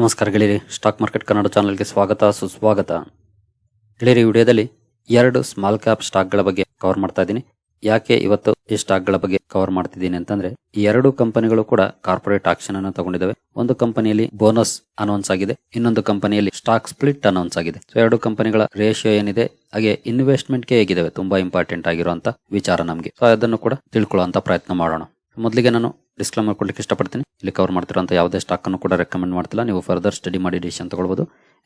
ನಮಸ್ಕಾರ ಗೆಳೆಯರಿ, stock market Kannada ಚಾನಲ್ಗೆ ಸ್ವಾಗತ, ಸುಸ್ವಾಗತ. ಗೆಳೆಯರಿ ವಿಡಿಯೋದಲ್ಲಿ ಎರಡು ಸ್ಮಾಲ್ ಕ್ಯಾಪ್ ಸ್ಟಾಕ್ಗಳ ಬಗ್ಗೆ ಕವರ್ ಮಾಡ್ತಾ ಇದ್ದೀನಿ. ಯಾಕೆ ಇವತ್ತು ಈ ಸ್ಟಾಕ್ಗಳ ಬಗ್ಗೆ ಕವರ್ ಮಾಡ್ತಿದ್ದೀನಿ ಅಂತಂದ್ರೆ, ಈ ಎರಡು ಕಂಪನಿಗಳು ಕೂಡ ಕಾರ್ಪೊರೇಟ್ ಆಕ್ಷನ್ ಅನ್ನು ತಗೊಂಡಿದ್ದಾವೆ. ಒಂದು ಕಂಪನಿಯಲ್ಲಿ ಬೋನಸ್ ಅನೌನ್ಸ್ ಆಗಿದೆ, ಇನ್ನೊಂದು ಕಂಪನಿಯಲ್ಲಿ ಸ್ಟಾಕ್ ಸ್ಪ್ಲಿಟ್ ಅನೌನ್ಸ್ ಆಗಿದೆ. ಸೊ ಎರಡು ಕಂಪನಿಗಳ ರೇಷಿಯೋ ಏನಿದೆ, ಹಾಗೆ ಇನ್ವೆಸ್ಟ್ಮೆಂಟ್ಗೆ ಹೇಗಿದಾವೆ, ತುಂಬಾ ಇಂಪಾರ್ಟೆಂಟ್ ಆಗಿರುವಂತ ವಿಚಾರ ನಮಗೆ. ಸೊ ಅದನ್ನು ಕೂಡ ತಿಳ್ಕೊಳ್ಳುವಂತ ಪ್ರಯತ್ನ ಮಾಡೋಣ. ಮೊದಲಿಗೆ ನಾನು ಡಿಸ್ಕ್ಲೈಮರ್ ಕೊಡ್ಲಿಕ್ಕೆ ಇಷ್ಟಪಡ್ತೀನಿ. ಇಲ್ಲಿ ಕವರ್ ಮಾಡ್ತಿರೋಂಥ ಯಾವುದೇ ಸ್ಟಾಕ್ ಅನ್ನು ಕೂಡ ರೆಕಮೆಂಡ್ ಮಾಡ್ತಿಲ್ಲ. ನೀವು ಫರ್ದರ್ ಸ್ಟಡಿ ಮಾಡಿ ಡಿಸಿಷನ್ ತಗೊಳ್ಬೋದು.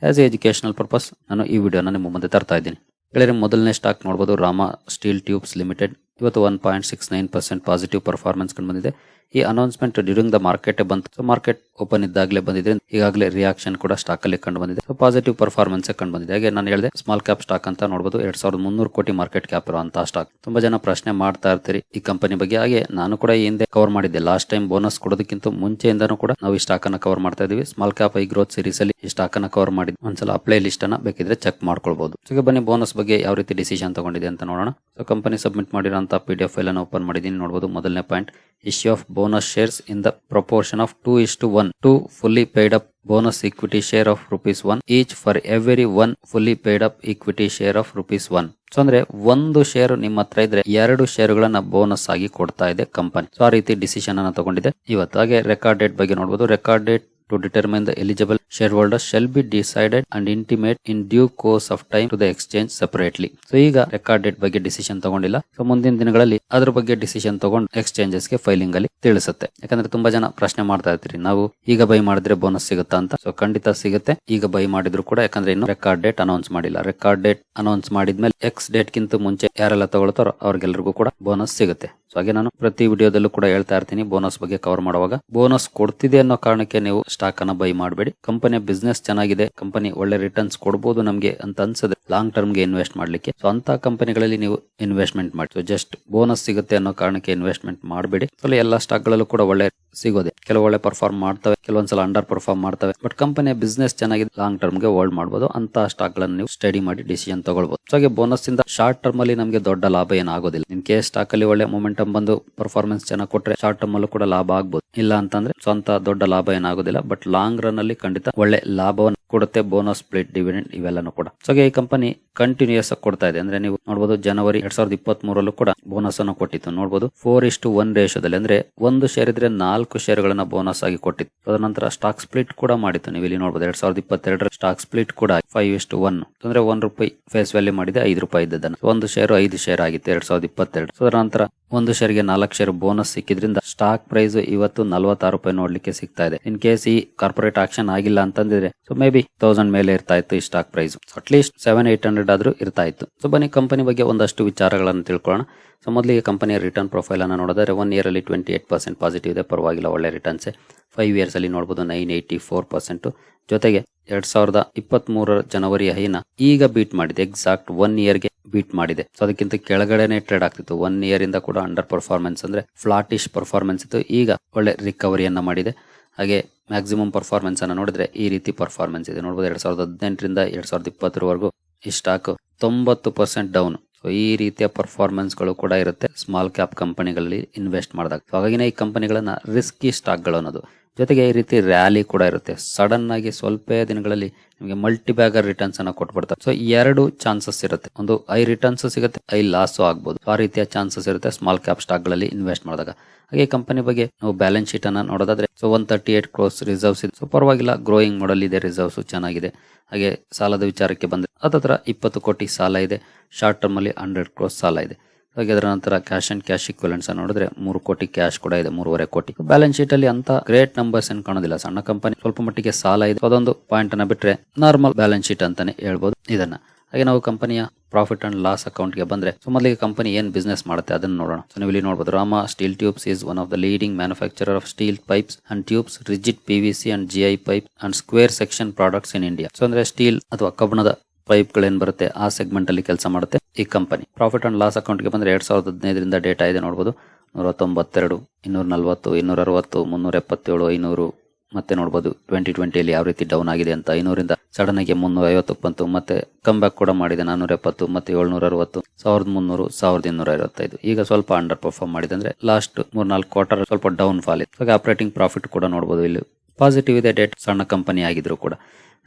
ಆಸ್ ಎ ಎಜುಕೇಶನಲ್ ಪರ್ಪಸ್ ನಾನು ಈ ವಿಡಿಯೋನ ನಿಮ್ಮ ಮುಂದೆ ತರ್ತಾ ಇದ್ದೀನಿ. ಹೇಳಿದ್ರೆ ಮೊದಲನೇ ಸ್ಟಾಕ್ ನೋಡಬಹುದು ರಾಮ ಸ್ಟೀಲ್ ಟ್ಯೂಬ್ಸ್ ಲಿಮಿಟೆಡ್ ಇವತ್ತು one point six nine percent positive performance ಕಂಡು ಬಂದಿದೆ. ಈ ಅನೌನ್ಸ್ಮೆಂಟ್ ಡ್ಯೂರಿಂಗ್ ದ ಮಾರ್ಕೆಟ್ ಬಂತು. ಮಾರ್ಕೆಟ್ ಓಪನ್ ಇದ್ದಾಗಲೇ ಬಂದಿದೆ. ಈಗಾಗಲೇ ರಿಯಾಕ್ಷನ್ ಕೂಡ ಸ್ಟಾಕ್ ಅಲ್ಲಿ ಕಂಡು ಬಂದಿದೆ. ಸೊ ಪಾಸಿಟಿವ್ ಪರ್ಫಾರ್ಮೆನ್ಸ್ ಕಂಡು ಬಂದಿದೆ. ಹಾಗೆ ನಾನು ಹೇಳಿದೆ ಸ್ಮಾಲ್ ಕ್ಯಾಪ್ ಸ್ಟಾಕ್ ಅಂತ ನೋಡಬಹುದು ಎರಡ್ ಸಾವಿರದ ಮುನ್ನೂರು ಕೋಟಿ ಮಾರ್ಕೆಟ್ ಕ್ಯಾಪ್ ಇರುವಂತಹ ಸ್ಟಾಕ್ ತುಂಬಾ ಜನ ಪ್ರಶ್ನೆ ಮಾಡ್ತಾ ಇರ್ತೀರಿ ಈ ಕಂಪನಿ ಬಗ್ಗೆ. ಹಾಗೆ ನಾನು ಕೂಡ ಈ ಹಿಂದೆ ಕವರ್ ಮಾಡಿದ್ದೆ. ಲಾಸ್ಟ್ ಟೈಮ್ ಬೋನಸ್ ಕೊಡೋದಕ್ಕಿಂತ ಮುಂಚೆಯಿಂದನೂ ಕೂಡ ನಾವು ಈ ಸ್ಟಾಕ್ ಅನ್ನ ಕವರ್ ಮಾಡ್ತಾ ಇದೀವಿ small cap I growth series ಅಲ್ಲಿ ಈ ಸ್ಟಾಕ್ ಅನ್ನ ಕವರ್ ಮಾಡಿದ್ವಿ ಒಂದ್ಸಲ ಅಪ್ಲೈ ಲಿಸ್ಟ್ ಅನ್ನ ಬೇಕಿದ್ರೆ ಚೆಕ್ ಮಾಡ್ಕೊಳ್ಬಹುದು ಸೊ ಬನ್ನಿ ಬೋನಸ್ ಬಗ್ಗೆ ಯಾವ ರೀತಿ ಡಿಸಿಷನ್ ತಗೊಂಡಿದೆ ಅಂತ ನೋಡೋಣ. ಸೊ ಕಂಪನಿ ಸಬ್ಮಿಟ್ ಮಾಡಿರೋ ಪಿ ಡಿ ಎಫ್ ಅನ್ನು ಓಪನ್ ಮಾಡಿದೀನಿ ನೋಡಬಹುದು ಮೊದಲನೇ point issue of bonus shares in the proportion of two is to one to fully paid up bonus equity share of rupees one each for every one fully paid up equity share of rupees one so ಅಂದ್ರೆ ಒಂದು share ನಿಮ್ಮ ಹತ್ರ ಇದ್ರೆ ಎರಡು ಶೇರುಗಳನ್ನ bonus ಆಗಿ ಕೊಡ್ತಾ ಇದೆ ಕಂಪನಿ ಆ ರೀತಿ ಡಿಸಿಷನ್ ಅನ್ನ ತಗೊಂಡಿದೆ. ಇವತ್ತು ಹಾಗೆ ರೆಕಾರ್ಡ್ ಡೇಟ್ ಬಗ್ಗೆ ನೋಡಬಹುದು record date to determine the eligible shareholders shall be decided and intimate in due course of time to the exchange separately. So ಈಗ ರೆಕಾರ್ಡ್ ಡೇಟ್ ಬಗ್ಗೆ ಡಿಸಿಷನ್ ತಗೊಂಡಿಲ್ಲ. ಸೊ ಮುಂದಿನ ದಿನಗಳಲ್ಲಿ ಅದ್ರ ಬಗ್ಗೆ ಡಿಸಿಷನ್ ತಗೊಂಡು ಎಕ್ಸ್ಚೇಂಜಸ್ಗೆ ಫೈಲಿಂಗ್ ಅಲ್ಲಿ ತಿಳಿಸುತ್ತೆ. ಯಾಕಂದ್ರೆ ತುಂಬಾ ಜನ ಪ್ರಶ್ನೆ ಮಾಡ್ತಾ ಇರ್ತೀರಿ ನಾವು ಈಗ ಬೈ ಮಾಡಿದ್ರೆ ಬೋನಸ್ ಸಿಗುತ್ತಾ ಅಂತ. ಸೊ ಖಂಡಿತ ಸಿಗುತ್ತೆ. ಈಗ ಬೈ ಮಾಡಿದ್ರು ಕೂಡ ಯಾಕಂದ್ರೆ ಇನ್ನು ರೆಕಾರ್ಡ್ ಡೇಟ್ ಅನೌನ್ಸ್ ಮಾಡಿಲ್ಲ. ರೆಕಾರ್ಡ್ ಡೇಟ್ ಅನೌನ್ಸ್ ಮಾಡಿದ್ಮೇಲೆ ಎಕ್ಸ್ ಡೇಟ್ ಗಿಂತ ಮುಂಚೆ ಯಾರೆಲ್ಲ ತಗೊಳ್ತಾರೋ ಅವ್ರಿಗೆಲ್ಲರಿಗೂ ಕೂಡ ಬೋನಸ್ ಸಿಗುತ್ತೆ. ಸೊ ಹಾಗೆ ನಾನು ಪ್ರತಿ ವಿಡಿಯೋದಲ್ಲೂ ಕೂಡ ಹೇಳ್ತಾ ಇರ್ತೀನಿ ಬೋನಸ್ ಬಗ್ಗೆ ಕವರ್ ಮಾಡುವಾಗ. ಬೋನಸ್ ಕೊಡ್ತಿದೆ ಅನ್ನೋ ಕಾರಣಕ್ಕೆ ನೀವು ಸ್ಟಾಕ್ ಅನ್ನ ಬೈ ಮಾಡಬೇಡಿ. ಕಂಪನಿಯ ಬಿಸ್ನೆಸ್ ಚೆನ್ನಾಗಿದೆ ಕಂಪನಿ ಒಳ್ಳೆ ರಿಟರ್ನ್ಸ್ ಕೊಡಬಹುದು ನಮಗೆ ಅಂತ ಅನ್ಸದೆ ಲಾಂಗ್ ಟರ್ಮ್ಗೆ ಇನ್ವೆಸ್ಟ್ ಮಾಡ್ಲಿಕ್ಕೆ. ಸೊ ಅಂತ ಕಂಪನಿಗಳಲ್ಲಿ ನೀವು ಇನ್ವೆಸ್ಟ್ಮೆಂಟ್ ಮಾಡಿ. ಸೊ ಜಸ್ಟ್ ಬೋನಸ್ ಸಿಗುತ್ತೆ ಅನ್ನೋ ಕಾರಣಕ್ಕೆ ಇನ್ವೆಸ್ಟ್ಮೆಂಟ್ ಮಾಡಬೇಡಿ. ಸೊ ಎಲ್ಲಾ ಸ್ಟಾಕ್ ಗಳಲ್ಲೂ ಕೂಡ ಒಳ್ಳೆ ಸಿಗೋದೆ. ಕೆಲವು ಒಳ್ಳೆ ಪರ್ಫಾರ್ಮ್ ಮಾಡ್ತವೆ, ಕೆಲವೊಂದ್ಸಲ ಅಂಡರ್ ಪರ್ಫಾರ್ಮ್ ಮಾಡ್ತವೆ. ಬಟ್ ಕಂಪನಿಯ ಬಿಸ್ನೆಸ್ ಚೆನ್ನಾಗಿದೆ ಲಾಂಗ್ ಟರ್ಮ್ಗೆ ಹೋಲ್ಡ್ ಮಾಡಬಹುದು ಅಂತ ಸ್ಟಾಕ್ ಗಳನ್ನ ನೀವು ಸ್ಟಡಿ ಮಾಡಿ ಡಿಸಿಷನ್ ತಗೊಳ್ಬಹುದು ಸೊ ಹಾಗೆ ಬೋನಸ್ ಇಂದ ಶಾರ್ಟ್ ಟರ್ಮ್ ಅಲ್ಲಿ ನಮಗೆ ದೊಡ್ಡ ಲಾಭ ಏನಾಗೋದಿಲ್ಲ. ನಿಮ್ ಕೇಸ್ ಸ್ಟಾಕ್ ಅಲ್ಲಿ ಒಳ್ಳೆ ಮೊಮೆಂಟಮ್ ಬಂದು ಪರ್ಫಾರ್ಮೆನ್ಸ್ ಚೆನ್ನಾಗಿ ಕೊಟ್ರೆ ಶಾರ್ಟ್ ಟರ್ಮ್ ಅಲ್ಲೂ ಕೂಡ ಲಾಭ ಆಗ್ಬಹುದು ಇಲ್ಲ ಅಂತಂದ್ರೆ ಸ್ವಂತ ದೊಡ್ಡ ಲಾಭ ಏನಾಗೋದಿಲ್ಲ ಬಟ್ ಲಾಂಗ್ ರನ್ ಅಲ್ಲಿ ಖಂಡಿತ ಒಳ್ಳೆ ಲಾಭವನ್ನು ಕೊಡುತ್ತೆ ಬೋನಸ್ ಸ್ಪ್ಲಿಟ್ ಡಿವಿಡೆಂಡ್ ಇವೆಲ್ಲನೂ ಕೂಡ. ಸೊ ಈ ಕಂಪನಿ ಕಂಟಿನ್ಯೂಸ್ ಆಗಿ ಕೊಡ್ತಾ ಇದೆ. ಅಂದ್ರೆ ನೀವು ನೋಡಬಹುದು ಜನವರಿ ಎರಡ್ ಸಾವಿರದ ಇಪ್ಪತ್ತ್ ಮೂರಲ್ಲೂ ಕೂಡ ಬೋನಸ್ ಅನ್ನು ಕೊಟ್ಟಿತ್ತು. ನೋಡಬಹುದು ಫೋರ್ ಇಷ್ಟು ಒನ್ ರೇಷದಲ್ಲಿ ಅಂದ್ರೆ ಒಂದು ಶೇರ್ ಇದ್ರೆ ನಾಲ್ಕು ಶೇರ್ಗಳನ್ನ ಬೋನಸ್ ಆಗಿ ಕೊಟ್ಟಿತ್ತು. ಅದರ ನಂತರ ಸ್ಟಾಕ್ ಸ್ಪ್ಲಿಟ್ ಕೂಡ ಮಾಡಿತ್ತು. ನೀವು ಇಲ್ಲಿ ನೋಡಬಹುದು ಎರಡ್ ಸಾವಿರದ ಇಪ್ಪತ್ತೆರಡರ ಸ್ಟಾಕ್ ಸ್ಪ್ಲಿಟ್ ಕೂಡ ಫೈವ್ ಇಷ್ಟು ಒನ್ ಅಂದ್ರೆ ಒನ್ ರೂಪಾಯಿ ಫೇಸ್ ವ್ಯಾಲ್ಯೂ ಮಾಡಿದೆ ಐದು ರೂಪಾಯಿ ಇದ್ದದನ್ನು ಒಂದು ಶೇರ್ ಐದು ಶೇರ್ ಆಗಿತ್ತು ಎರಡ್ ಸಾವಿರದ ಇಪ್ಪತ್ತೆರಡು. ಅದರ ನಂತರ ಒಂದು ಶೇರ್ಗೆ ನಾಲ್ಕು ಶೇರ್ ಬೋನಸ್ ಸಿಕ್ಕಿದ್ರಿಂದ ಸ್ಟಾಕ್ ಪ್ರೈಸ್ ಇವತ್ತು ನಲವತ್ತಾರು ರೂಪಾಯಿ ನೋಡ್ಲಿಕ್ಕೆ ಸಿಗ್ತಾ ಇದೆ. ಇನ್ ಕೇಸ್ ಈ ಕಾರ್ಪೊರೇಟ್ ಆಕ್ಷನ್ ಆಗಿಲ್ಲ ಅಂತಂದಿದ್ರೆ ಸೊ ಮೇ ಬಿ ತೌಸಂಡ್ ಮೇಲೆ ಇರ್ತಾ ಇತ್ತು ಈ stock price at least seven eight hundred ಆದ್ರೂ ಇರ್ತಾ ಇತ್ತು. ಸೊ ಬನ್ನಿ ಕಂಪನಿ ಬಗ್ಗೆ ಒಂದಷ್ಟು ವಿಚಾರಗಳನ್ನು ತಿಳ್ಕೊಳ್ಳೋಣ. ಸೊ ಮೊದಲಿಗೆ ಕಂಪನಿಯ ರಿಟರ್ನ್ ಪ್ರೊಫೈಲನ್ನು ನೋಡಿದ್ರೆ ಒನ್ ಇಯರಲ್ಲಿ ಟ್ವೆಂಟಿ ಏಟ್ ಪರ್ಸೆಂಟ್ ಪಾಸಿಟಿವ್ ಇದೆ. ಪರವಾಗಿಲ್ಲ, ಒಳ್ಳೆ ರಿಟರ್ನ್ಸ್ ಫೈವ್ ಇಯರ್ಸ್ ಅಲ್ಲಿ ನೋಡಬಹುದು ನೈನ್ ಏಯ್ಟಿ ಫೋರ್ ಪರ್ಸೆಂಟ್ ಜೊತೆಗೆ ಎರಡ್ ಸಾವಿರದ ಇಪ್ಪತ್ತ್ ಮೂರರ ಜನವರಿ ಹೈನ ಈಗ ಬೀಟ್ ಮಾಡಿದೆ. ಎಕ್ಸಾಕ್ಟ್ ಒನ್ ಇಯರ್ಗೆ ಬೀಟ್ ಮಾಡಿದೆ. ಸೊ ಅದಕ್ಕಿಂತ ಕೆಳಗಡೆನೆ ಟ್ರೇಡ್ ಆಗ್ತಿತ್ತು. ಒನ್ ಇಯರ್ ಇಂದ ಕೂಡ ಅಂಡರ್ ಪರ್ಫಾರ್ಮೆನ್ಸ್ ಅಂದ್ರೆ ಫ್ಲಾಟಿಶ್ ಪರ್ಫಾರ್ಮೆನ್ಸ್ ಇತ್ತು. ಈಗ ಒಳ್ಳೆ ರಿಕವರಿಯನ್ನ ಮಾಡಿದೆ. ಹಾಗೆ ಮ್ಯಾಕ್ಸಿಮಮ್ ಪರ್ಫಾರ್ಮೆನ್ಸ್ ಅನ್ನ ನೋಡಿದ್ರೆ ಈ ರೀತಿ ಪರ್ಫಾರ್ಮೆನ್ಸ್ ಇದೆ. ನೋಡಬಹುದು ಎರಡ್ ಸಾವಿರದ ಹದಿನೆಂಟರಿಂದ ಎರಡ್ ಸಾವಿರದ ಇಪ್ಪತ್ತರವರೆಗೂ ಈ ಸ್ಟಾಕ್ ತೊಂಬತ್ತು ಪರ್ಸೆಂಟ್ ಡೌನ್ ಸೊ ಈ ರೀತಿಯ ಪರ್ಫಾರ್ಮೆನ್ಸ್ಗಳು ಕೂಡ ಇರುತ್ತೆ ಸ್ಮಾಲ್ ಕ್ಯಾಪ್ ಕಂಪನಿಗಳಲ್ಲಿ ಇನ್ವೆಸ್ಟ್ ಮಾಡಿದಾಗ. ಸೊ ಹಾಗಾಗಿ ಈ ಕಂಪನಿಗಳನ್ನ ರಿಸ್ಕಿ ಸ್ಟಾಕ್ಗಳು ಅನ್ನೋದು. ಜೊತೆಗೆ ಈ ರೀತಿ ರ್ಯಾಲಿ ಕೂಡ ಇರುತ್ತೆ. ಸಡನ್ ಆಗಿ ಸ್ವಲ್ಪ ದಿನಗಳಲ್ಲಿ ನಿಮಗೆ ಮಲ್ಟಿ ಬ್ಯಾಗರ್ ರಿಟರ್ನ್ಸ್ ಅನ್ನ ಕೊಟ್ಬಿಡ್ತಾರೆ ಸೊ ಎರಡು ಚಾನ್ಸಸ್ ಇರುತ್ತೆ. ಒಂದು, ಐ ರಿಟರ್ನ್ಸ್ ಸಿಗುತ್ತೆ, ಐ ಲಾಸು ಆಗ್ಬೋದು. ಆ ರೀತಿಯ ಚಾನ್ಸಸ್ ಇರುತ್ತೆ ಸ್ಮಾಲ್ ಕ್ಯಾಪ್ ಸ್ಟಾಕ್ಗಳಲ್ಲಿ ಇನ್ವೆಸ್ಟ್ ಮಾಡಿದಾಗ. ಹಾಗೆ ಕಂಪನಿ ಬಗ್ಗೆ ನಾವು ಬ್ಯಾಲೆನ್ಸ್ ಶೀಟ್ ಅನ್ನ ನೋಡೋದಾದ್ರೆ so one thirty eight crores reserves ಇದೆ. ಸೊ ಪರವಾಗಿಲ್ಲ ಗ್ರೋಯಿಂಗ್ ಮಾಡಲ್ ಇದೆ ರಿಸರ್ವ್ಸ್ ಚೆನ್ನಾಗಿದೆ. ಹಾಗೆ ಸಾಲದ ವಿಚಾರಕ್ಕೆ ಬಂದ್ರೆ ಹತ್ರ ಇಪ್ಪತ್ತು ಕೋಟಿ ಸಾಲ ಇದೆ. ಶಾರ್ಟ್ ಟರ್ಮ್ ಅಲ್ಲಿ ಹಂಡ್ರೆಡ್ ಕ್ರೋಸ್ ಸಾಲ ಇದೆ. ಹಾಗೆ ಅದರ ನಂತರ ಕ್ಯಾಶ್ ಅಂಡ್ ಕ್ಯಾಶ್ ಇಕ್ವಲೆನ್ಸ್ ನೋಡಿದ್ರೆ ಮೂರು ಕೋಟಿ ಕ್ಯಾಶ್ ಕೂಡ ಇದೆ, ಮೂರುವರೆ ಕೋಟಿ. ಬ್ಯಾಲೆನ್ಸ್ ಶೀಟ್ ಅಲ್ಲಿ ಅಂತ ಗ್ರೇಟ್ ನಂಬರ್ಸ್ ಏನ್ ಕಾಣೋದಿಲ್ಲ. ಸಣ್ಣ ಕಂಪನಿ ಸ್ವಲ್ಪ ಮಟ್ಟಿಗೆ ಸಾಲ ಇದೆ. ಅದೊಂದು ಪಾಯಿಂಟ್ ಅನ್ನ ಬಿಟ್ರೆ ನಾರ್ಮಲ್ ಬ್ಯಾಲೆನ್ಸ್ ಶೀಟ್ ಅಂತಾನೆ ಹೇಳ್ಬೋದು ಇದನ್ನ. ಹಾಗೆ ನಾವು ಕಂಪನಿಯ ಪ್ರಾಫಿಟ್ ಅಂಡ್ ಲಾಸ್ ಅಕೌಂಟ್ಗೆ ಬಂದ್ರೆ ಮೊದಲಿಗೆ ಕಂಪನಿ ಏನ್ ಬಿಸ್ನೆಸ್ ಮಾಡುತ್ತೆ ಅದನ್ನ ನೋಡೋಣ. ಸೊ ನೀವು ಇಲ್ಲಿ ನೋಡಬಹುದು Rama steel tubes is one of the leading manufacturer of steel pipes and tubes rigid P V C and G I pipe and square section products in India so ಅಂದ್ರೆ steel ಅಥವಾ ಕಬ್ಬಣದ pipe ಗಳೇನ್ ಬರುತ್ತೆ, ಆ segment ಅಲ್ಲಿ ಕೆಲಸ ಮಾಡುತ್ತೆ ಈ company. Profit and loss ಅಕೌಂಟ್ಗೆ ಬಂದ್ರೆ ಎರಡ್ ಸಾವಿರದ ಹದಿನೈದರಿಂದ ಡೇಟಾ ಇದೆ ನೋಡಬಹುದು ನೂರ ತೊಂಬತ್ತೆರಡು ಇನ್ನೂರ ನಲವತ್ತು ಇನ್ನೂರ ಅರವತ್ತು ಮುನ್ನೂರ ಎಪ್ಪತ್ತೇಳು ಐನೂರು, ಮತ್ತೆ ನೋಡಬಹುದು ಟ್ವೆಂಟಿ ಟ್ವೆಂಟಿಯಲ್ಲಿ ಯಾವ ರೀತಿ ಡೌನ್ ಆಗಿದೆ ಅಂತ ಐನೂರಿಂದ ಸಡನ್ ಆಗಿ ಮುನ್ನೂರ ಐವತ್ತಕ್ಕೆ ಬಂತು ಮತ್ತೆ ಕಮ್ ಬ್ಯಾಕ್ ಕೂಡ ಮಾಡಿದೆ ನಾನೂರ ಎಪ್ಪತ್ತು ಮತ್ತೆ ಏಳ್ನೂರ ಅರವತ್ತು ಸಾವಿರದ ಮುನ್ನೂರು, ಸಾವಿರದ ಇನ್ನೂರ ಐವತ್ತೈದು ಈಗ ಸ್ವಲ್ಪ ಅಂಡರ್ ಪರ್ಫಾರ್ಮ್ ಮಾಡಿದೆ ಅಂದ್ರೆ ಲಾಸ್ಟ್ ಮೂರ್ನಾಲ್ಕು ಕ್ವಾರ್ಟರ್ ಸ್ವಲ್ಪ ಡೌನ್ ಫಾಲ್ ಇತ್ತು ಹಾಗೆ ಆಪರೇಟಿಂಗ್ ಪ್ರಾಫಿಟ್ ಕೂಡ ನೋಡಬಹುದು ಇಲ್ಲಿ. ಪಾಸಿಟಿವ್ ಇದೆ ಡೇಟ್ ಸಣ್ಣ ಕಂಪನಿ ಆಗಿದ್ರು ಕೂಡ.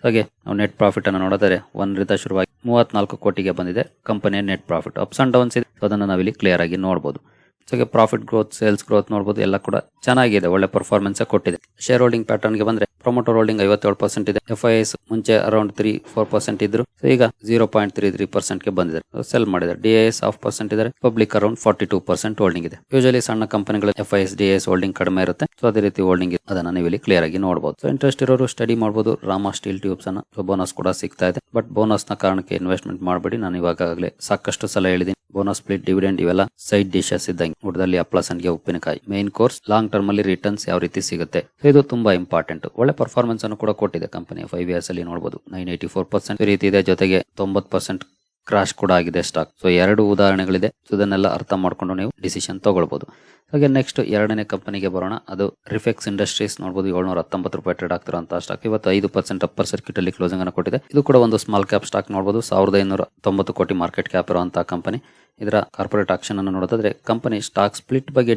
ಹಾಗೆ ನಾವು ನೆಟ್ ಪ್ರಾಫಿಟ್ ಅನ್ನು ನೋಡಿದರೆ ಒಂದರಿಂದ ಶುರುವಾಗಿ ಮೂವತ್ನಾಲ್ಕು ಕೋಟಿಗೆ ಬಂದಿದೆ. ಕಂಪನಿಯ net profit ups and downs ಇದೆ. ಅದನ್ನು ನಾವಿಲ್ಲಿ ಕ್ಲಿಯರ್ ಆಗಿ ನೋಡಬಹುದು ಹಾಗೆ ಪ್ರಾಫಿಟ್ ಗ್ರೋತ್ ಸೇಲ್ಸ್ ಗ್ರೋತ್ ನೋಡಬಹುದು ಎಲ್ಲ ಕೂಡ ಚೆನ್ನಾಗಿದೆ. ಒಳ್ಳೆ ಪರ್ಫಾರ್ಮೆನ್ಸ್ ಕೊಟ್ಟಿದೆ. ಶೇರ್ ಹೋಲ್ಡಿಂಗ್ ಪ್ಯಾಟರ್ನ್ ಬಂದ್ರೆ ಪ್ರೊಮೋಟರ್ ಹೋಲ್ಡಿಂಗ್ ಐವತ್ತೇಳು ಪರ್ಸೆಂಟ್ ಇದೆ. ಎಫ್ ಐ ಎಸ್ ಮುಂಚೆ ಅರೌಂಡ್ ತ್ರೀ ಫೋರ್ ಪರ್ಸೆಂಟ್ ಇದ್ರು. ಈಗ ಜೀರೋ ಪಾಯಿಂಟ್ ತ್ರೀ ತ್ರೀ ಪರ್ಸೆಂಟ್ಗೆ ಸೆಲ್ ಮಾಡಿದ್ದಾರೆ. ಡಿ ಎಸ್ ಹಾಫ್ ಪರ್ಸೆಂಟ್ ಇದ್ದಾರೆ. Public around forty two percent holding ಇದೆ. ಯೂಶಲಿ ಸಣ್ಣ ಕಂಪನಿಗಳು F I S D S holding ಕಡಿಮೆ ಇರುತ್ತೆ. ಸೊ ಅದೇ ರೀತಿ ಹೋಲ್ಡಿಂಗ್ ಅದನ್ನ ನೀವು ಇಲ್ಲಿ ಕ್ಲಿಯರ್ ಆಗಿ ನೋಡಬಹುದು ಸೊ ಇಂಟ್ರೆಸ್ಟ್ ಇರೋರು ಸ್ಟಡಿ ಮಾಡಬಹುದು ರಾಮ ಸ್ಟೀಲ್ ಟ್ಯೂಬ್ಸ್ ಅನ್ನ ಸೊ ಬೋನಸ್ ಕೂಡ ಸಿಗ್ತಾ ಇದೆ. ಬಟ್ ಬೋನಸ್ನ ಕಾರಣಕ್ಕೆ ಇನ್ವೆಸ್ಟ್ಮೆಂಟ್ ಮಾಡಬೇಡಿ. ನಾನು ಇವಾಗಲೇ ಸಾಕಷ್ಟು ಸಲ ಹೇಳಿದೀನಿ ಬೋನಸ್ ಪ್ಲೇಟ್ ಡಿವಿಡೆಂಡ್ ಇವೆಲ್ಲ ಸೈಡ್ ಡಿಶಸ್ ಇದ್ದಂಗೆ. ಊಟದಲ್ಲಿ ಗೆ ಉಪ್ಪಿನಕಾಯಿ. ಮೇನ್ ಕೋರ್ಸ್ ಲಾಂಗ್ ಟರ್ಮ್ ಅಲ್ಲಿ ರಿಟರ್ನ್ಸ್ ಯಾವ ರೀತಿ ಸಿಗುತ್ತೆ? ಇದು ತುಂಬಾ ಇಂಪಾರ್ಟೆಂಟ್ ಒಳ್ಳೆ ಪರ್ಫಾರ್ಮೆನ್ಸ್ ಅನ್ನು ಕೂಡ ಕೊಟ್ಟಿದೆ ಕಂಪನಿ ಫೈವ್ ಇಯರ್ಸ್ ಅಲ್ಲಿ ನೋಡಬಹುದು ನೈನ್ ಏಟಿ ಫೋರ್ ಪರ್ಸೆಂಟ್ ರೀತಿ ಇದೆ. ಜೊತೆಗೆ ತೊಂಬತ್ ಪರ್ಸೆಂಟ್ ಕ್ರಾಶ್ ಕೂಡ ಆಗಿದೆ ಸ್ಟಾಕ್ ಸೊ ಎರಡು ಉದಾಹರಣೆಗಳಿದೆ. ಸೊ ಇದನ್ನೆಲ್ಲ ಅರ್ಥ ಮಾಡ್ಕೊಂಡು ನೀವು ಡಿಸಿಷನ್ ತಗೊಳ್ಬಹುದು ಹಾಗೆ ನೆಕ್ಸ್ಟ್ ಎರಡನೇ ಕಂಪನಿಗೆ ಬರೋಣ. ಅದು ರಿಫೆಕ್ಸ್ ಇಂಡಸ್ಟ್ರೀಸ್ ನೋಡಬಹುದು ಏಳ್ನೂರ ಹತ್ತೊಂಬತ್ತು ರೂಪಾಯಿ ಟ್ರೇಡ್ ಆಗ್ತಿರುವಂತಹ ಸ್ಟಾಕ್ ಇವತ್ತು ಐದು ಪರ್ಸೆಂಟ್ ಅಪ್ಪರ್ ಸರ್ಕ್ಯೂಟ್ ಅಲ್ಲಿ ಕ್ಲೋಸಿಂಗ್ ಅನ್ನು ಕೊಟ್ಟಿದೆ. ಇದು ಕೂಡ ಒಂದು ಸ್ಮಾಲ್ ಕ್ಯಾಪ್ ಸ್ಟಾಕ್ ನೋಡಬಹುದು ಸಾವಿರದ ಐನೂರ ತೊಂಬತ್ತು ಕೋಟಿ ಮಾರ್ಕೆಟ್ ಕ್ಯಾಪ್ ಇರುವಂತಹ ಕಂಪನಿ ಇದರ ಕಾರ್ಪೊರೇಟ್ ಆಕ್ಷನ್ ಅನ್ನು ನೋಡೋದಾದ್ರೆ ಕಂಪನಿ ಸ್ಟಾಕ್ ಸ್ಪ್ಲಿಟ್ ಬಗ್ಗೆ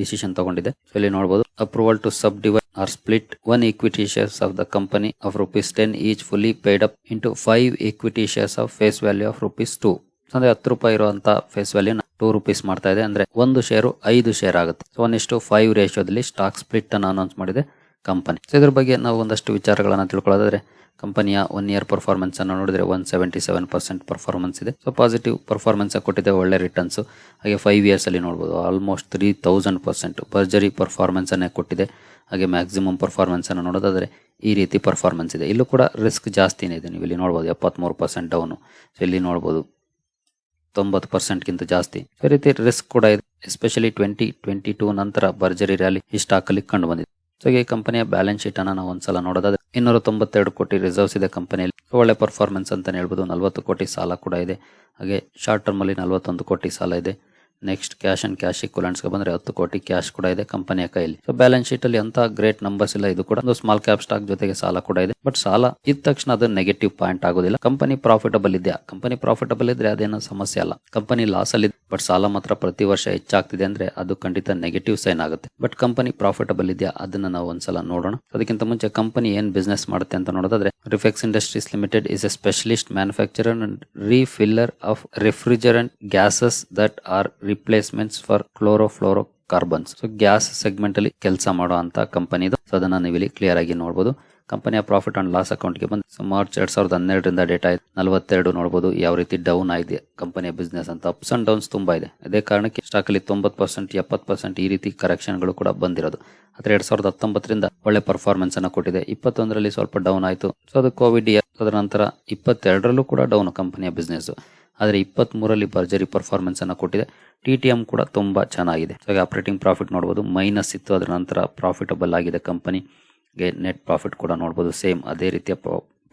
ಡಿಸಿಷನ್ ತಗೊಂಡಿದೆ. ಇಲ್ಲಿ ನೋಡಬಹುದು approval to subdivide or split one equity shares of the company of rupees ten each fully paid up into five equity shares of face value of rupees two ಅಂದ್ರೆ ಹತ್ತು ರೂಪಾಯಿ ಇರುವಂತ face value two rupees ಮಾಡ್ತಾ ಇದೆ. ಅಂದ್ರೆ ಒಂದು share ಐದು share ಆಗುತ್ತೆ. ಸೊ ಒನ್ ಫೈವ್ ರೇಷಿಯೋದಲ್ಲಿ ಸ್ಟಾಕ್ ಸ್ಪ್ಲಿಟ್ ಅನ್ನು ಅನೌನ್ಸ್ ಮಾಡಿದೆ ಕಂಪನಿ ಸೊ ಇದ್ರ ಬಗ್ಗೆ ನಾವು ಒಂದಷ್ಟು ವಿಚಾರಗಳನ್ನ ತಿಳ್ಕೊಳ್ಳೋದಾದ್ರೆ ಕಂಪನಿಯ ಒನ್ ಇಯರ್ ಪರ್ಫಾರ್ಮೆನ್ಸ್ ಅನ್ನು ನೋಡಿದ್ರೆ one seventy seven percent performance ಇದೆ. ಸೊ ಪಾಸಿಟಿವ್ ಪರ್ಫಾರ್ಮೆನ್ಸ್ ಕೊಟ್ಟಿದೆ, ಒಳ್ಳೆ ರಿಟರ್ನ್ಸ್ ಹಾಗೆ ಫೈವ್ ಇಯರ್ಸ್ ಅಲ್ಲಿ ನೋಡಬಹುದು ಆಲ್ಮೋಸ್ಟ್ ತ್ರೀ ತೌಸಂಡ್ ಪರ್ಸೆಂಟ್ ಬರ್ಜರಿ ಪರ್ಫಾರ್ಮೆನ್ಸ್ ಅನ್ನೇ ಕೊಟ್ಟಿದೆ. ಹಾಗೆ ಮ್ಯಾಕ್ಸಿಮಮ್ ಪರ್ಫಾರ್ಮೆನ್ಸ್ ಅನ್ನು ನೋಡೋದಾದ್ರೆ ಈ ರೀತಿ ಪರ್ಫಾರ್ಮೆನ್ಸ್ ಇದೆ. ಇಲ್ಲೂ ಕೂಡ ರಿಸ್ಕ್ ಜಾಸ್ತಿ ಇದೆ. ನೀವು ಇಲ್ಲಿ ನೋಡಬಹುದು ಎಪ್ಪತ್ಮೂರು ಪರ್ಸೆಂಟ್ ಡೌನ್ ಇಲ್ಲಿ ನೋಡಬಹುದು ತೊಂಬತ್ತು ಪರ್ಸೆಂಟ್ಗಿಂತ ಜಾಸ್ತಿ. ಈ ರೀತಿ ರಿಸ್ಕ್ ಕೂಡ ಇದೆ. ಎಸ್ಪೆಷಲಿ ಟ್ವೆಂಟಿ ಟ್ವೆಂಟಿ ಟೂ ನಂತರ ಬರ್ಜರಿ ರ್ಯಾಲಿ ಈ ಸ್ಟಾಕ್ ಅಲ್ಲಿ ಕಂಡು ಬಂದಿದೆ. ಸೊ ಈ ಕಂಪನಿಯ ಬ್ಯಾಲೆನ್ಸ್ ಶೀಟ್ ಅನ್ನ ನಾವು ಒಂದ್ಸಲ ನೋಡೋದಾದ್ರೆ ಇನ್ನೂರ ತೊಂಬತ್ತೆರಡು ಕೋಟಿ ರಿಸರ್ವ್ಸ್ ಇದೆ ಕಂಪನಿಯಲ್ಲಿ. ಒಳ್ಳೆ ಪರ್ಫಾರ್ಮೆನ್ಸ್ ಅಂತಾನೆ ಹೇಳ್ಬೋದು. ನಲವತ್ತು ಕೋಟಿ ಸಾಲ ಕೂಡ ಇದೆ. ಹಾಗೆ ಶಾರ್ಟ್ ಟರ್ಮ್ ಅಲ್ಲಿ ನಲವತ್ತೊಂದು ಕೋಟಿ ಸಾಲ ಇದೆ. ನೆಕ್ಸ್ಟ್ ಕ್ಯಾಶ್ ಅಂಡ್ ಕ್ಯಾಶ್ಗೆ ಬಂದ್ರೆ ಹತ್ತು ಕೋಟಿ ಕ್ಯಾಶ್ ಕೂಡ ಇದೆ ಕಂಪನಿಯ ಕೈಯಲ್ಲಿ. ಸೊ ಬ್ಯಾಲೆನ್ಸ್ ಶೀಟ್ ಅಲ್ಲಿ ಅಂತ ಗ್ರೇಟ್ ನಂಬರ್ಸ್ ಇಲ್ಲ, ಇದು ಕೂಡ ಒಂದು ಸ್ಮಾಲ್ ಕ್ಯಾಪ್ ಸ್ಟಾಕ್ ಜೊತೆಗೆ ಸಾಲ ಕೂಡ ಇದೆ. ಬಟ್ ಸಾಲ ಇದ್ದ ತಕ್ಷಣ ಅದು ನೆಗೆಟಿವ್ ಪಾಯಿಂಟ್ ಆಗೋದಿಲ್ಲ. ಕಂಪನಿ ಪ್ರಾಫಿಟಬಲ್ ಇದೆಯಾ? ಕಂಪನಿ ಪ್ರಾಫಿಟಬಲ್ ಇದ್ರೆ ಅದೇನೋ ಸಮಸ್ಯೆ ಅಲ್ಲ. ಕಂಪನಿ ಲಾಸ್ ಅಲ್ಲಿ ಬಟ್ ಸಾಲ ಮಾತ್ರ ಪ್ರತಿ ವರ್ಷ ಹೆಚ್ಚಾಗ್ತಿದೆ ಅಂದ್ರೆ ಅದು ಖಂಡಿತ ನೆಗೆಟಿವ್ ಸೈನ್ ಆಗುತ್ತೆ. ಬಟ್ ಕಂಪನಿ ಪ್ರಾಫಿಟಬಲ್ ಇದೆಯಾ? ಅದನ್ನ ನಾವು ಒಂದ್ಸಲ ನೋಡೋಣ. ಅದಕ್ಕಿಂತ ಮುಂಚೆ ಕಂಪನಿ ಏನ್ ಬಿಸ್ನೆಸ್ ಮಾಡುತ್ತೆ ಅಂತ ನೋಡೋದಾದ್ರೆ Refex Industries Limited is a specialist manufacturer and refiller of refrigerant gases that are replacements for chlorofluorocarbons so gas segment ಅಲ್ಲಿ ಕೆಲಸ ಮಾಡೋ ಅಂತ ಕಂಪನಿ ಇದು. ಸೊ ಅದನ್ನ ನೀವು ಇಲ್ಲಿ ಕ್ಲಿಯರ್ ಆಗಿ ನೋಡಬಹುದು ಕಂಪನಿಯ ಪ್ರಾಫಿಟ್ ಅಂಡ್ ಲಾಸ್ ಅಕೌಂಟ್ಗೆ ಬಂದು ಮಾರ್ಚ್ ಎರಡ್ ಸಾವಿರದ ಹನ್ನೆರಡರಿಂದ ಡೇಟಾ ಇದೆ ನಲವತ್ತೆರಡು ನೋಡಬಹುದು ಯಾವ ರೀತಿ ಡೌನ್ ಆಗಿದೆ ಕಂಪನಿಯ ಬಿಸ್ನೆಸ್ ಅಂತ. ಅಪ್ಸ್ ಅಂಡ್ ಡೌನ್ಸ್ ತುಂಬಾ ಇದೆ. ಅದೇ ಕಾರಣಕ್ಕೆ ಸ್ಟಾಕ್ ಅಲ್ಲಿ ತೊಂಬತ್ತು ಪರ್ಸೆಂಟ್ ಎಪ್ಪತ್ತು ಪರ್ಸೆಂಟ್ ಈ ರೀತಿ ಕರೆಕ್ಷನ್ಗಳು ಕೂಡ ಬಂದಿರೋದು. ಆದ್ರೆ ಎರಡ್ ಸಾವಿರದ ಹತ್ತೊಂಬತ್ತರಿಂದ ಒಳ್ಳೆ ಪರ್ಫಾರ್ಮೆನ್ಸ್ ಅನ್ನ ಕೊಟ್ಟಿದೆ. ಇಪ್ಪತ್ತೊಂದರಲ್ಲಿ ಸ್ವಲ್ಪ ಡೌನ್ ಆಯಿತು. ಸೊ ಅದು ಕೋವಿಡ್ ಅದರ ನಂತರ ಇಪ್ಪತ್ತೆರಡರಲ್ಲೂ ಕೂಡ ಡೌನ್ ಕಂಪನಿಯ ಬಿಸ್ನೆಸ್ ಆದರೆ ಇಪ್ಪತ್ತ್ ಮೂರಲ್ಲಿ ಭರ್ಜರಿ ಪರ್ಫಾರ್ಮೆನ್ಸ್ ಅನ್ನು ಕೊಟ್ಟಿದೆ. ಟಿ ಟಿ ಎಂ ಕೂಡ ತುಂಬಾ ಚೆನ್ನಾಗಿದೆ. ಹಾಗೆ ಆಪರೇಟಿಂಗ್ ಪ್ರಾಫಿಟ್ ನೋಡಬಹುದು ಮೈನಸ್ ಇತ್ತು, ಅದರ ನಂತರ ಪ್ರಾಫಿಟಬಲ್ ಆಗಿದೆ ಕಂಪನಿಗೆ ನೆಟ್ ಪ್ರಾಫಿಟ್ ಕೂಡ ನೋಡಬಹುದು ಸೇಮ್ ಅದೇ ರೀತಿಯ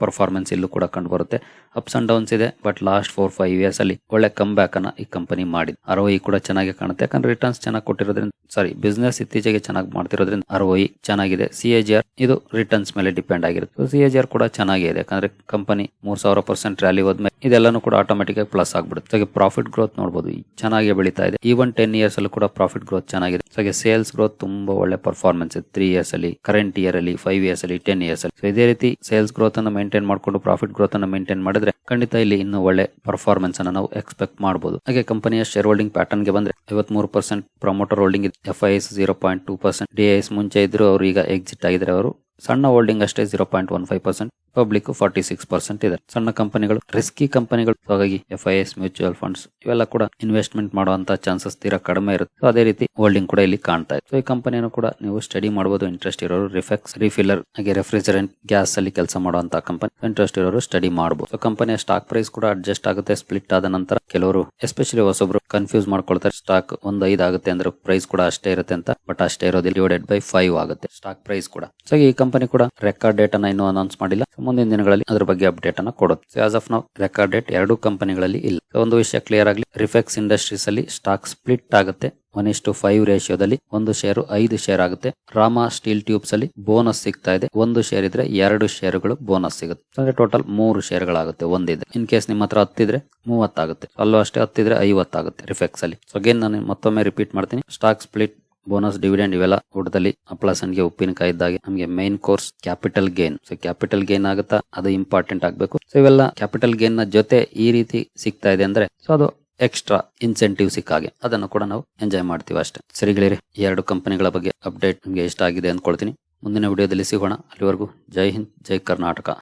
ಪರ್ಫಾರ್ಮೆನ್ಸ್ ಇಲ್ಲೂ ಕೂಡ ಕಂಡು ಬರುತ್ತೆ ಅಪ್ಸ್ ಅಂಡ್ ಡೌನ್ಸ್ ಇದೆ but last four five years ಅಲ್ಲಿ ಒಳ್ಳೆ ಕಮ್ ಬ್ಯಾಕ್ ಅನ್ನ ಈ ಕಂಪನಿ ಮಾಡಿದೆ. ಆರ್ ಕೂಡ ಚೆನ್ನಾಗಿ ಕಾಣುತ್ತೆ. ಯಾಕಂದ್ರೆ ರಿಟರ್ನ್ಸ್ ಚೆನ್ನಾಗಿ ಕೊಟ್ಟಿರೋದ್ರಿಂದ ಸಾರಿ ಬಿಸ್ನೆಸ್ ಇತ್ತೀಚೆಗೆ ಚೆನ್ನಾಗಿ ಮಾಡ್ತಿರೋದ್ರಿಂದ ಆರ್ ಚೆನ್ನಾಗಿದೆ. ಸಿ ಎ ಜಿ ಆರ್ ಇದು ರಿಟರ್ನ್ಸ್ ಮೇಲೆ ಡಿಪೆಂಡ್ ಆಗಿರುತ್ತೆ. ಸಿ ಎ ಜಿ ಆರ್ ಕೂಡ ಚೆನ್ನಾಗಿದೆ ಯಾಕಂದ್ರೆ ಕಂಪನಿ ಮೂರ್ ಸಾವಿರ ಪರ್ಸೆಂಟ್ ರ್ಯಾಲಿ ಹೋದ್ಮೇಲೆ ಇದೆಲ್ಲಾನು ಕೂಡ ಆಟೋಮೆಟಿಕ್ ಆಗಿ ಪ್ಲಸ್ ಆಗ್ಬಿಡುತ್ತೆ. ಹಾಗೆ ಪ್ರಾಫಿಟ್ ಗ್ರೋತ್ ನೋಡಬಹುದು ಚೆನ್ನಾಗಿ ಬೆಳೀತಾ ಇದೆ. ಈವನ್ ಟೆನ್ ಇಯರ್ಸ್ ಅಲ್ಲೂ ಕೂಡ ಪ್ರಾಫಿಟ್ ಗ್ರೋತ್ ಚೆನ್ನಾಗಿದೆ. ಹಾಗೆ ಸೇಲ್ಸ್ ಗ್ರೋತ್ ತುಂಬಾ ಒಳ್ಳೆ ಪರ್ಫಾರ್ಮೆನ್ಸ್ ಇದೆ ತ್ರೀ ಇಯರ್ಸ್ ಅಲ್ಲಿ ಕರೆಂಟ್ ಇಯರ್ ಅಲ್ಲಿ ಫೈವ್ ಇಯರ್ಸ್ ಅಲ್ಲಿ ಟೆನ್ ಇಯರ್ಸ್ ಅಲ್ಲಿ. ಇದೇ ರೀತಿ ಸೇಲ್ಸ್ ಗ್ರೋತ್ ಅನ್ನು ಮೇಂಟೈನ್ ಮಾಡ್ಕೊಂಡು ಪ್ರಾಫಿಟ್ ಗ್ರೋತ್ ಅನ್ನು ಮೇಂಟೈನ್ ಮಾಡಿದ್ರೆ ಖಂಡಿತ ಇಲ್ಲಿ ಇನ್ನೂ ಒಳ್ಳೆ ಪರ್ಫಾರ್ಮೆನ್ಸ್ ಅನ್ನು ನಾವು ಎಕ್ಸ್ಪೆಕ್ಟ್ ಮಾಡಬಹುದು ಹಾಗೆ ಕಂಪನಿಯ ಶೇರ್ ಹೋಲ್ಡಿಂಗ್ ಪ್ಯಾಟರ್ನ್ಗೆ ಬಂದ್ರೆ ಐವತ್ಮೂರು percent promoter holding F I S zero point two percent D S ಮುಂಚೆ ಇದ್ರು ಅವರು ಈಗ ಎಕ್ಸಿಟ್ ಆಗಿದ್ರೆ ಅವರು ಸಣ್ಣ ಹೋಲ್ಡಿಂಗ್ ಅಷ್ಟೇ zero point one five percent public forty six percent ಇದೆ. ಸಣ್ಣ ಕಂಪನಿಗಳು ರಿಸ್ಕಿ ಕಂಪನಿಗಳು ಹಾಗಾಗಿ F I S mutual funds ಇವೆಲ್ಲ ಕೂಡ ಇನ್ವೆಸ್ಟ್ಮೆಂಟ್ ಮಾಡುವಂತ ಚಾನ್ಸಸ್ ತೀರಾ ಕಡಿಮೆ ಇರುತ್ತೆ. ಅದೇ ರೀತಿ ಹೋಲ್ಡಿಂಗ್ ಕೂಡ ಇಲ್ಲಿ ಕಾಣ್ತಾ ಇದೆ. ಈ ಕಂಪನಿಯನ್ನು ಕೂಡ ನೀವು ಸ್ಟಡಿ ಮಾಡಬಹುದು ಇಂಟ್ರೆಸ್ಟ್ ಇರೋರು ರಿಫೆಕ್ಸ್ ರಿಫಿಲ್ಲರ್ ಹಾಗೆ ರೆಫ್ರಿಜರೆಂಟ್ ಗ್ಯಾಸ್ ಅಲ್ಲಿ ಕೆಲಸ ಮಾಡುವಂತ ಕಂಪನಿ ಇಂಟ್ರೆಸ್ಟ್ ಇರೋರು ಸ್ಟಡಿ ಮಾಡಬಹುದು ಕಂಪನಿಯ ಸ್ಟಾಕ್ ಪ್ರೈಸ್ ಕೂಡ ಅಡ್ಜಸ್ಟ್ ಆಗುತ್ತೆ ಸ್ಪ್ಲಿಟ್ ಆದ ನಂತರ ಕೆಲವರು ಎಸ್ಪೆಷಲಿ ಹೊಸೊಬ್ರು ಕನ್ಫ್ಯೂಸ್ ಮಾಡ್ಕೊಳ್ತಾರೆ. ಸ್ಟಾಕ್ ಒಂದು ಐದು ಆಗುತ್ತೆ ಅಂದ್ರೆ ಪ್ರೈಸ್ ಕೂಡ ಅಷ್ಟೇ ಇರುತ್ತೆ ಅಂತ ಬಟ್ ಅಷ್ಟೇ ಇರೋದಿಲ್ಲ ಡಿವೈಡೆಡ್ ಬೈ ಫೈವ್ ಆಗುತ್ತೆ ಸ್ಟಾಕ್ ಪ್ರೈಸ್ ಕೂಡ. ಸೊ ಈ ಕಂಪನಿ ಕೂಡ ರೆಕಾರ್ಡ್ ಡೇಟ್ ಅನ್ನ ಇನ್ನೂ ಅನೌನ್ಸ್ ಮಾಡಿಲ್ಲ. ಮುಂದಿನ ದಿನಗಳಲ್ಲಿ ಅದರ ಬಗ್ಗೆ ಅಪ್ಡೇಟ್ ಅನ್ನು ಕೊಡುತ್ತೆ. ಆಸ್ ಆಫ್ ನಾವು ರೆಕಾರ್ಡ್ ಡೇಟ್ ಎರಡು ಕಂಪನಿಗಳಲ್ಲಿ ಇಲ್ಲ. ಒಂದು ವಿಷಯ ಕ್ಲಿಯರ್ ಆಗಲಿ ರಿಫೆಕ್ಸ್ ಇಂಡಸ್ಟ್ರೀಸ್ ಅಲ್ಲಿ ಸ್ಟಾಕ್ ಸ್ಪ್ಲಿಟ್ ಆಗುತ್ತೆ. ಒನ್ ಇಷ್ಟು ಫೈವ್ ರೇಷಿಯೋದಲ್ಲಿ ಒಂದು ಶೇರು ಐದು ಶೇರ್ ಆಗುತ್ತೆ. ರಾಮ ಸ್ಟೀಲ್ ಟ್ಯೂಬ್ಸ್ ಅಲ್ಲಿ ಬೋನಸ್ ಸಿಗ್ತಾ ಇದೆ. ಒಂದು ಶೇರ್ ಇದ್ರೆ ಎರಡು ಶೇರ್ಗಳು ಬೋನಸ್ ಸಿಗುತ್ತೆ. ಅಂದ್ರೆ ಟೋಟಲ್ ಮೂರು ಶೇರ್ಗಳಾಗುತ್ತೆ ಒಂದಿದೆ. ಇನ್ ಕೇಸ್ ನಿಮ್ಮ ಹತ್ರ ಹತ್ತಿದ್ರೆ ಮೂವತ್ತಾಗುತ್ತೆ. ಅಲ್ಲೂ ಅಷ್ಟೇ ಹತ್ತಿದ್ರೆ ಐವತ್ತಾಗುತ್ತೆ ರಿಫೆಕ್ಸ್ ಅಲ್ಲಿ. ಸೊ ಅಗೇನ್ ನಾನು ಮತ್ತೊಮ್ಮೆ ರಿಪೀಟ್ ಮಾಡ್ತೀನಿ. ಸ್ಟಾಕ್ ಸ್ಪ್ಲಿಟ್ ಬೋನಸ್ ಡಿವಿಡೆಂಡ್ ಇವೆಲ್ಲ ಊಟದಲ್ಲಿ ಹಪ್ಪಳ ಸಂಖ್ಯೆ ಉಪ್ಪಿನಕಾಯಿ ಇದ್ದಾಗೆ ನಮಗೆ main course capital gain so capital gain ಆಗುತ್ತಾ ಅದು ಇಂಪಾರ್ಟೆಂಟ್ ಆಗಬೇಕು. ಸೊ ಇವೆಲ್ಲ ಕ್ಯಾಪಿಟಲ್ ಗೇನ್ನ ಜೊತೆ ಈ ರೀತಿ ಸಿಗ್ತಾ ಇದೆ ಅಂದ್ರೆ ಸೊ, ಅದು ಎಕ್ಸ್ಟ್ರಾ ಇನ್ಸೆಂಟಿವ್ ಸಿಕ್ಕಾಗೆ. ಅದನ್ನು ಕೂಡ ನಾವು ಎಂಜಾಯ್ ಮಾಡ್ತೀವಿ ಅಷ್ಟೇ. ಸರಿಗಳಿರಿ ಎರಡು ಕಂಪನಿಗಳ ಬಗ್ಗೆ ಅಪ್ಡೇಟ್ ನಿಮಗೆ ಇಷ್ಟ ಆಗಿದೆ ಅಂದ್ಕೊಳ್ತೀನಿ ಮುಂದಿನ ವಿಡಿಯೋದಲ್ಲಿ ಸಿಗೋಣ. ಅಲ್ಲಿವರೆಗೂ ಜೈ ಹಿಂದ್, ಜೈ ಕರ್ನಾಟಕ.